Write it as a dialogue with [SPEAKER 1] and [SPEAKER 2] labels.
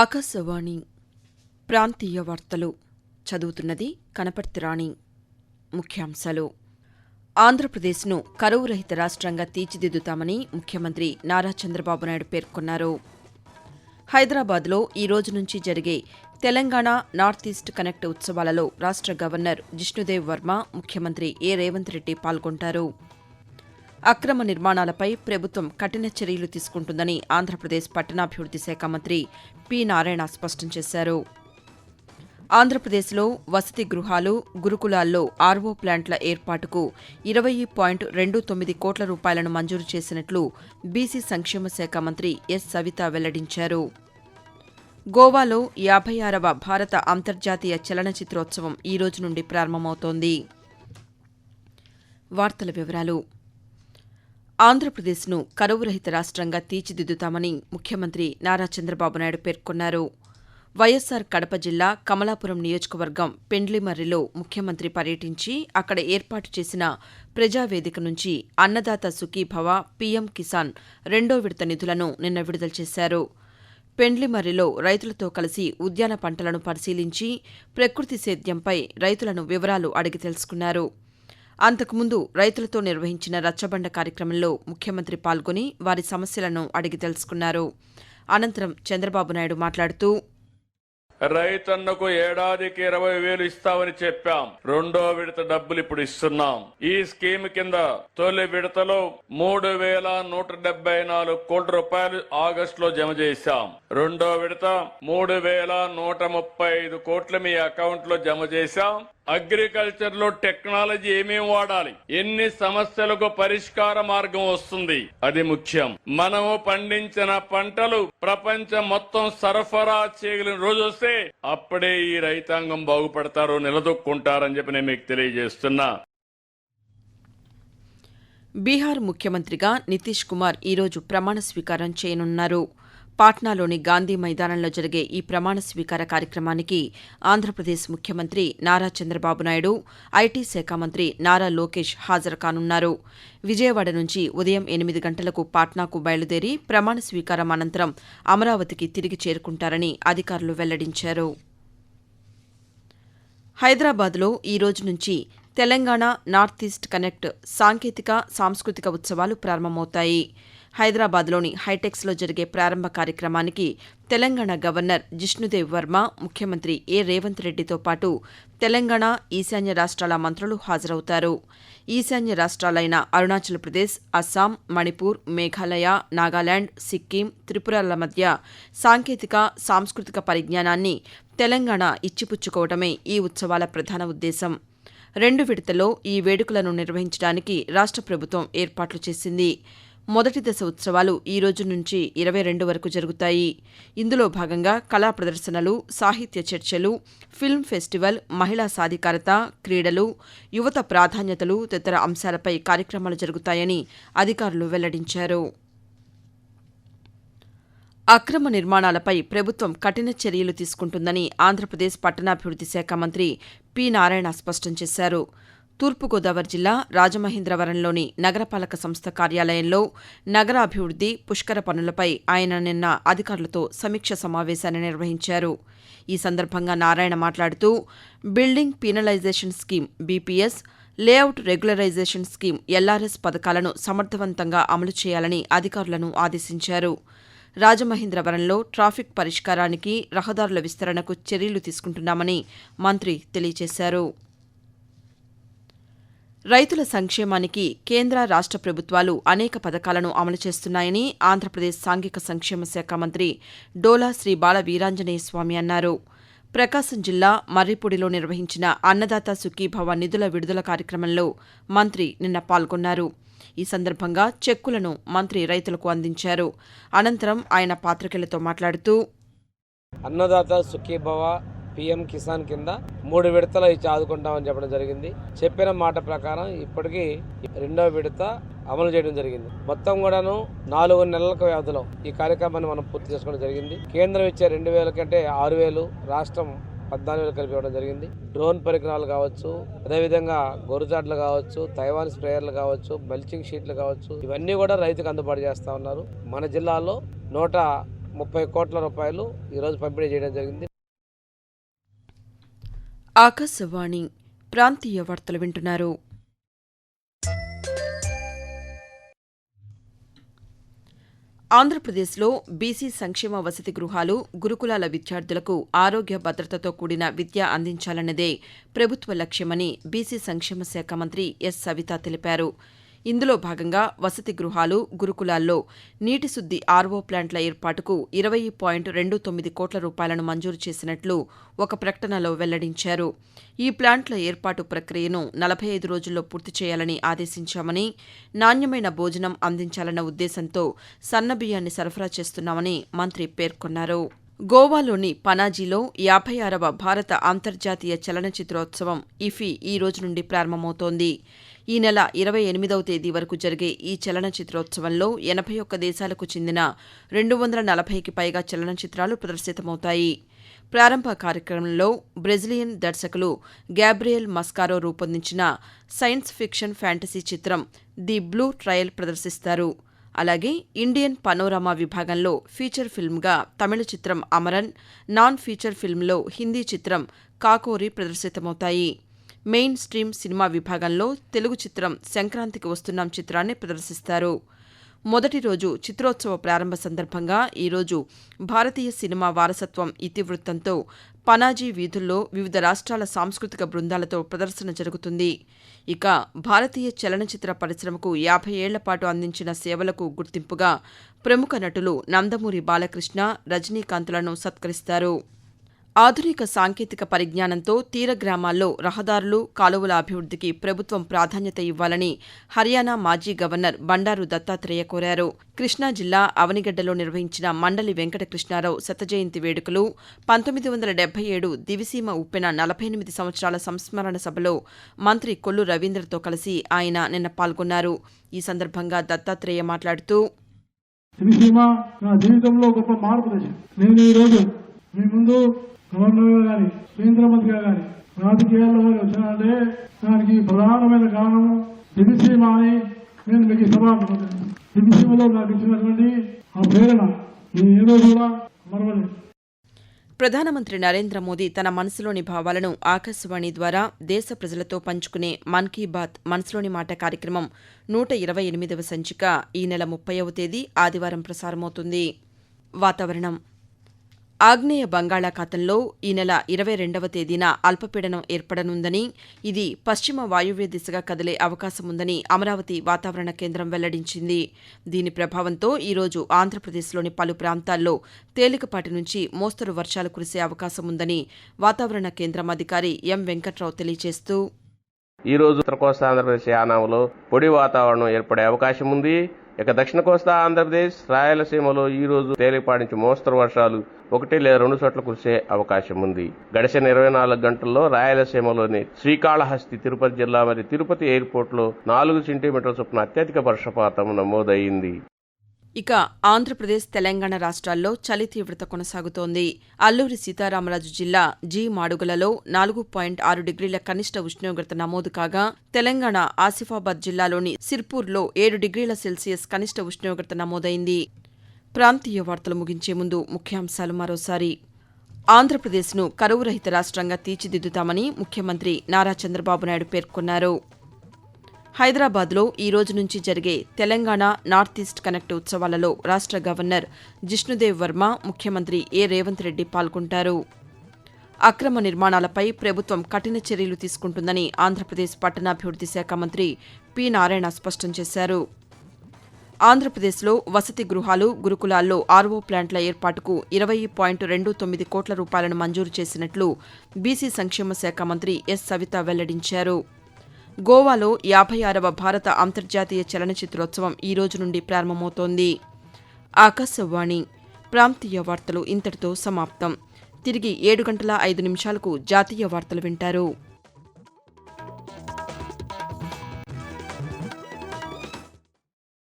[SPEAKER 1] ఆకాశవాణి ప్రాంతీయ వార్తలు చదువుతున్నది కనపర్తి రాణి ముఖ్యాంశాలు ఆంధ్రప్రదేశ్ను కరువు రహిత రాష్ట్రంగా తీర్చిదిద్దుతామని ముఖ్యమంత్రి నారా చంద్రబాబు నాయుడు పేర్కొన్నారు హైదరాబాద్లో ఈ రోజు నుంచి జరిగే తెలంగాణ నార్త్ ఈస్ట్ కనెక్ట్ ఉత్సవాలలో రాష్ట్ర గవర్నర్ జిష్ణుదేవ్ వర్మ ముఖ్యమంత్రి ఏ రేవంత్ రెడ్డి పాల్గొంటారు అక్రమ నిర్మాణాలపై ప్రభుత్వం కఠిన చర్యలు తీసుకుంటుందని ఆంధ్రప్రదేశ్ పట్టణాభివృద్ది శాఖ మంత్రి పి నారాయణ స్పష్టం చేశారు ఆంధ్రప్రదేశ్లో వసతి గృహాలు గురుకులాల్లో ఆర్వో ప్లాంట్ల ఏర్పాటుకు ఇరవై పాయింట్ రెండు తొమ్మిది కోట్ల రూపాయలను మంజూరు చేసినట్లు బీసీ సంక్షేమ శాఖ మంత్రి ఎస్ సవిత వెల్లడించారు గోవాలో యాభై ఆరవ భారత అంతర్జాతీయ చలనచిత్రోత్సవం ఈ రోజు నుండి ప్రారంభమవుతోంది వార్తల వివరాలు ఆంధ్రప్రదేశ్ను కరువు రహిత రాష్ట్రంగా తీర్చిదిద్దుతామని ముఖ్యమంత్రి నారా చంద్రబాబు నాయుడు పేర్కొన్నారు వైఎస్సార్ కడప జిల్లా కమలాపురం నియోజకవర్గం పెండ్లిమర్రిలో ముఖ్యమంత్రి పర్యటించి అక్కడ ఏర్పాటు చేసిన ప్రజావేదిక నుంచి అన్నదాత సుఖీభవ పీఎం కిసాన్ రెండో విడత నిధులను నిన్న విడుదల చేశారు పెండ్లిమర్రిలో రైతులతో కలిసి ఉద్యాన పంటలను పరిశీలించి ప్రకృతి సేద్యంపై రైతులను వివరాలు అడిగి తెలుసుకున్నారు అంతకుముందు రైతులతో నిర్వహించిన రచ్చబండ కార్యక్రమంలో ముఖ్యమంత్రి పాల్గొని వారి సమస్యలను అడిగి తెలుసుకున్నారు అనంతరం చంద్రబాబు నాయుడు మాట్లాడుతూ రైతన్నకు ఏడాదికి ఇరవై వేలు ఇస్తామని చెప్పాం రెండో విడత డబ్బులు ఇప్పుడు ఇస్తున్నాం ఈ స్కీమ్ కింద తొలి విడతలో మూడు వేల నూట డెబ్బై నాలుగు కోట్ల రూపాయలు ఆగస్టు లో జమ చేశాం రెండో విడత మూడు వేల నూట ముప్పై ఐదు కోట్లు మీ అకౌంట్ లో జమ చేశాం అగ్రికల్చర్ లో టెక్నాలజీ ఏమేమి వాడాలి ఎన్ని సమస్యలకు పరిష్కార మార్గం వస్తుంది అది ముఖ్యం మనము పండించిన పంటలు ప్రపంచం మొత్తం సరఫరా చేయగలిగిన రోజు వస్తే అప్పుడే ఈ రైతాంగం బాగుపడతారు నిలదొక్కుంటారని చెప్పి నేను మీకు తెలియజేస్తున్నా బీహార్ ముఖ్యమంత్రిగా నితీష్ కుమార్ ఈరోజు ప్రమాణ స్వీకారం చేయనున్నారు పాట్నాలోని గాంధీ మైదానంలో జరిగే ఈ ప్రమాణ స్వీకార కార్యక్రమానికి ఆంధ్రప్రదేశ్ ముఖ్యమంత్రి నారా చంద్రబాబు నాయుడు ఐటీ శాఖ మంత్రి నారా లోకేష్ హాజరుకానున్నారు కానున్నారు విజయవాడ నుంచి ఉదయం ఎనిమిది గంటలకు పాట్నాకు బయలుదేరి ప్రమాణ స్వీకారం అనంతరం అమరావతికి తిరిగి చేరుకుంటారని అధికారులు వెల్లడించారు హైదరాబాద్లో ఈ రోజు నుంచి తెలంగాణ నార్త్ ఈస్ట్ కనెక్ట్ సాంకేతిక సాంస్కృతిక ఉత్సవాలు ప్రారంభమవుతాయి హైదరాబాద్లోని హైటెక్స్లో జరిగే ప్రారంభ కార్యక్రమానికి తెలంగాణ గవర్నర్ జిష్ణుదేవ్ వర్మ ముఖ్యమంత్రి ఏ రేవంత్ రెడ్డితో పాటు తెలంగాణ ఈశాన్య రాష్ట్రాల మంత్రులు హాజరవుతారు ఈశాన్య రాష్ట్రాలైన అరుణాచల్ ప్రదేశ్ అస్సాం మణిపూర్ మేఘాలయ నాగాలాండ్ సిక్కిం త్రిపురల మధ్య సాంకేతిక సాంస్కృతిక పరిజ్ఞానాన్ని తెలంగాణ ఇచ్చిపుచ్చుకోవడమే ఈ ఉత్సవాల ప్రధాన ఉద్దేశం రెండు విడతలో ఈ వేడుకలను నిర్వహించడానికి రాష్ట్ర ప్రభుత్వం ఏర్పాట్లు చేసింది మొదటి దశ ఉత్సవాలు ఈ రోజు నుంచి ఇరవై రెండు వరకు జరుగుతాయి ఇందులో భాగంగా కళా ప్రదర్శనలు సాహిత్య చర్చలు ఫిల్మ్ ఫెస్టివల్ మహిళా సాధికారత క్రీడలు యువత ప్రాధాన్యతలు తదితర అంశాలపై కార్యక్రమాలు జరుగుతాయని అధికారులు వెల్లడించారు అక్రమ నిర్మాణాలపై ప్రభుత్వం కఠిన చర్యలు తీసుకుంటుందని ఆంధ్రప్రదేశ్ పట్టణాభివృద్ది శాఖ మంత్రి పి నారాయణ స్పష్టం చేశారు తూర్పుగోదావరి జిల్లా రాజమహేంద్రవరంలోని నగరపాలక సంస్థ కార్యాలయంలో నగరాభివృద్ది పుష్కర పనులపై ఆయన నిన్న అధికారులతో సమీక్ష సమావేశాన్ని నిర్వహించారు ఈ సందర్భంగా నారాయణ మాట్లాడుతూ building penalisation scheme BPS layout regularisation scheme LRS పథకాలను సమర్థవంతంగా అమలు చేయాలని అధికారులను ఆదేశించారు రాజమహేంద్రవరంలో ట్రాఫిక్ పరిష్కారానికి రహదారుల విస్తరణకు చర్యలు తీసుకుంటున్నామని మంత్రి తెలియజేశారు రైతుల సంక్షేమానికి కేంద్ర రాష్ట ప్రభుత్వాలు అనేక పథకాలను అమలు చేస్తున్నాయని ఆంధ్రప్రదేశ్ సాంఘిక సంక్షేమ శాఖ మంత్రి డోలా శ్రీ బాల వీరాంజనేయ స్వామి అన్నారు ప్రకాశం జిల్లా మర్రిపూడిలో నిర్వహించిన అన్నదాత సుఖీభవ నిధుల విడుదల కార్యక్రమంలో మంత్రి నిన్న పాల్గొన్నారు ఈ సందర్భంగా చెక్కులను మంత్రి రైతులకు అందించారు అనంతరం ఆయన పాత్రికేయులతో మాట్లాడుతూ అన్నదాత సుఖీభవ పిఎం కిసాన్ కింద మూడు విడతలు ఇచ్చి ఆదుకుంటామని చెప్పడం జరిగింది చెప్పిన మాట ప్రకారం ఇప్పటికీ రెండో విడత అమలు చేయడం జరిగింది మొత్తం కూడాను నాలుగు నెలల వ్యవధిలో ఈ కార్యక్రమాన్ని మనం పూర్తి చేసుకోవడం జరిగింది కేంద్రం ఇచ్చే రెండు వేల కంటే ఆరు వేలు రాష్ట్రం పద్నాలుగు వేలు కలిపి ఇవ్వడం జరిగింది డ్రోన్ పరికరాలు కావచ్చు అదేవిధంగా గొరుజాట్లు కావచ్చు తైవాన్ స్ప్రేయర్లు కావచ్చు మల్చింగ్ షీట్లు కావచ్చు ఇవన్నీ కూడా రైతుకు అందుబాటు చేస్తూ ఉన్నారు మన జిల్లాలో నూట ముప్పై కోట్ల రూపాయలు ఈరోజు పంపిణీ చేయడం జరిగింది ఆకాశవాణి ప్రాంతీయ వార్తలు వింటున్నారు ఆంధ్రప్రదేశ్లో బీసీ సంక్షేమ వసతి గృహాలు గురుకులాల విద్యార్థులకు ఆరోగ్య భద్రతతో కూడిన విద్య అందించాలన్నదే ప్రభుత్వ లక్ష్యమని బీసీ సంక్షేమ శాఖ మంత్రి ఎస్ సవిత తెలిపారు ఇందులో భాగంగా వసతి గృహాలు గురుకులాల్లో నీటి శుద్ది ఆర్వో ప్లాంట్ల ఏర్పాటుకు ఇరవై పాయింట్ రెండు తొమ్మిది కోట్ల రూపాయలను మంజూరు చేసినట్లు ఒక ప్రకటనలో వెల్లడించారు ఈ ప్లాంట్ల ఏర్పాటు ప్రక్రియను నలభై ఐదు రోజుల్లో పూర్తి చేయాలని ఆదేశించామని నాణ్యమైన భోజనం అందించాలన్న ఉద్దేశంతో సన్నబియ్యాన్ని సరఫరా చేస్తున్నామని మంత్రి పేర్కొన్నారు గోవాలోని పనాజీలో యాభై ఆరవ భారత అంతర్జాతీయ చలనచిత్రోత్సవం ఇఫీ ఈ రోజు నుండి ప్రారంభమవుతోంది ఈ నెల ఇరవై ఎనిమిదవ తేదీ వరకు జరిగే ఈ చలనచిత్రోత్సవంలో ఎనభై ఒక్క దేశాలకు చెందిన రెండు వందల నలభైకి పైగా చలనచిత్రాలు ప్రదర్శితమవుతాయి ప్రారంభ కార్యక్రమంలో బ్రెజిలియన్ దర్శకులు గ్యాబ్రియల్ మస్కారో రూపొందించిన సైన్స్ ఫిక్షన్ ఫ్యాంటసీ చిత్రం ది బ్లూ ట్రయల్ ప్రదర్శిస్తారు అలాగే ఇండియన్ పనోరామా విభాగంలో ఫీచర్ ఫిల్మ్గా తమిళ చిత్రం అమరన్ నాన్ ఫీచర్ ఫిల్మ్లో హిందీ చిత్రం కాకోరి ప్రదర్శితమవుతాయి మెయిన్ స్ట్రీమ్ సినిమా విభాగంలో తెలుగు చిత్రం సంక్రాంతికి వస్తున్నాం చిత్రాన్ని ప్రదర్శిస్తారు మొదటి రోజు చిత్రోత్సవ ప్రారంభ సందర్భంగా ఈరోజు భారతీయ సినిమా వారసత్వం ఇతివృత్తంతో పనాజీ వీధుల్లో వివిధ రాష్ట్రాల సాంస్కృతిక బృందాలతో ప్రదర్శన జరుగుతుంది ఇక భారతీయ చలనచిత్ర పరిశ్రమకు యాభై ఏళ్ల పాటు అందించిన సేవలకు గుర్తింపుగా ప్రముఖ నటులు నందమూరి బాలకృష్ణ రజనీకాంత్లను సత్కరిస్తారు ఆధునిక సాంకేతిక పరిజ్ఞానంతో తీర గ్రామాల్లో రహదారులు కాలువల అభివృద్ధికి ప్రభుత్వం ప్రాధాన్యత ఇవ్వాలని హర్యానా మాజీ గవర్నర్ బండారు దత్తాత్రేయ కోరారు కృష్ణా జిల్లా అవనిగడ్డలో నిర్వహించిన మండలి వెంకటకృష్ణారావు శతజయంతి వేడుకలు పంతొమ్మిది వందల డెబ్బై ఏడు దివిసీమ ఉప్పెన నలభై ఎనిమిది సంవత్సరాల సంస్మరణ సభలో మంత్రి కొల్లు రవీంద్రతో కలిసి ఆయన నిన్న పాల్గొన్నారు ఈ సందర్భంగా దత్తాత్రేయ మాట్లాడుతూ నా జీవితంలో గొప్ప మార్పు నేను ఈరోజు మీ ముందు గవర్నర్గా కానీ కేంద్ర మంత్రిగా కానీ రాజకీయాల్లో మరి వచ్చినారంటే దానికి ప్రధానమైన కారణం దివిసీమ అని నేను మీకు ఇష్టపడుతున్నాను దివిసీమలో నాకు ఇచ్చినటువంటి ఆ ప్రేరణ నేను ఏ రోజు కూడా మరవలేదు ప్రధానమంత్రి నరేంద్ర మోదీ తన మనసులోని భావాలను ఆకాశవాణి ద్వారా దేశ ప్రజలతో పంచుకునే మన్ కీ బాత్ మనసులోని మాట కార్యక్రమం నూట ఇరవై ఎనిమిదవ సంచిక ఈ నెల ముప్పైవ తేదీ ఆదివారం ప్రసారమవుతుంది వాతావరణం ఆగ్నేయ బంగాళాఖాతంలో ఈ నెల ఇరవై రెండవ తేదీన అల్పపీడనం ఏర్పడనుందని ఇది పశ్చిమ వాయువ్య దిశగా కదిలే అవకాశం ఉందని అమరావతి వాతావరణ కేంద్రం వెల్లడించింది దీని ప్రభావంతో ఈరోజు ఆంధ్రప్రదేశ్లోని పలు ప్రాంతాల్లో తేలికపాటి నుంచి మోస్తరు వర్షాలు కురిసే అవకాశం ఉందని వాతావరణ కేంద్రం అధికారి ఎం వెంకట్రావు తెలియజేస్తూ రోజు ఉత్తర కోస్తా ఆంధ్రప్రదేశ్ యానాములో పొడి వాతావరణం ఏర్పడే అవకాశం ఉంది ఇక దక్షిణ కోస్తా ఆంధ్రప్రదేశ్ రాయలసీమలో ఈ రోజు తేలిపాటి మోస్తరు వర్షాలు ఒకటి లేదా రెండు చోట్ల కురిసే అవకాశం ఉంది గడిచిన ఇరవై నాలుగు గంటల్లో రాయలసీమలోని శ్రీకాళహస్తి తిరుపతి జిల్లా మరియు తిరుపతి ఎయిర్పోర్ట్లో నాలుగు సెంటీమీటర్ల చొప్పున అత్యధిక వర్షపాతం నమోదైంది ఇక ఆంధ్రప్రదేశ్ తెలంగాణ రాష్ట్రాల్లో చలి తీవ్రత కొనసాగుతోంది అల్లూరి సీతారామరాజు జిల్లా జి మాడుగులలో నాలుగు పాయింట్ ఆరు డిగ్రీల కనిష్ట ఉష్ణోగ్రత నమోదు కాగా తెలంగాణ ఆసిఫాబాద్ జిల్లాలోని సిర్పూర్లో ఏడు డిగ్రీల సెల్సియస్ కనిష్ట ఉష్ణోగ్రత నమోదైంది ప్రాంతీయ వార్తలు ముగించే ముందు ముఖ్యాంశాలు మరోసారి ఆంధ్రప్రదేశ్ను కరువు రహిత రాష్ట్రంగా తీర్చిదిద్దుతామని ముఖ్యమంత్రి నారా చంద్రబాబు నాయుడు పేర్కొన్నారు హైదరాబాద్లో ఈ రోజు నుంచి జరిగే తెలంగాణ నార్త్ ఈస్ట్ కనెక్ట్ ఉత్సవాలలో రాష్ట్ర గవర్నర్ జిష్ణుదేవ్ వర్మ ముఖ్యమంత్రి ఏ రేవంత్ రెడ్డి పాల్గొంటారు అక్రమ నిర్మాణాలపై ప్రభుత్వం కఠిన చర్యలు తీసుకుంటుందని ఆంధ్రప్రదేశ్ పట్టణాభివృద్ది శాఖ మంత్రి పి నారాయణ స్పష్టం చేశారు ఆంధ్రప్రదేశ్లో వసతి గృహాలు గురుకులాల్లో ఆర్వో ప్లాంట్ల ఏర్పాటుకు ఇరవై పాయింట్ రెండు తొమ్మిది కోట్ల రూపాయలను మంజూరు చేసినట్లు బీసీ సంక్షేమ శాఖ మంత్రి ఎస్ సవిత వెల్లడించారు గోవాలో యాభై ఆరవ భారత అంతర్జాతీయ చలనచిత్రోత్సవం ఈ రోజు నుండి ప్రారంభమవుతోంది ఆకాశవాణి ప్రాంతీయ వార్తలు ఇంతటితో సమాప్తం తిరిగి ఏడు గంటల ఐదు నిమిషాలకు జాతీయ వార్తలు వింటారు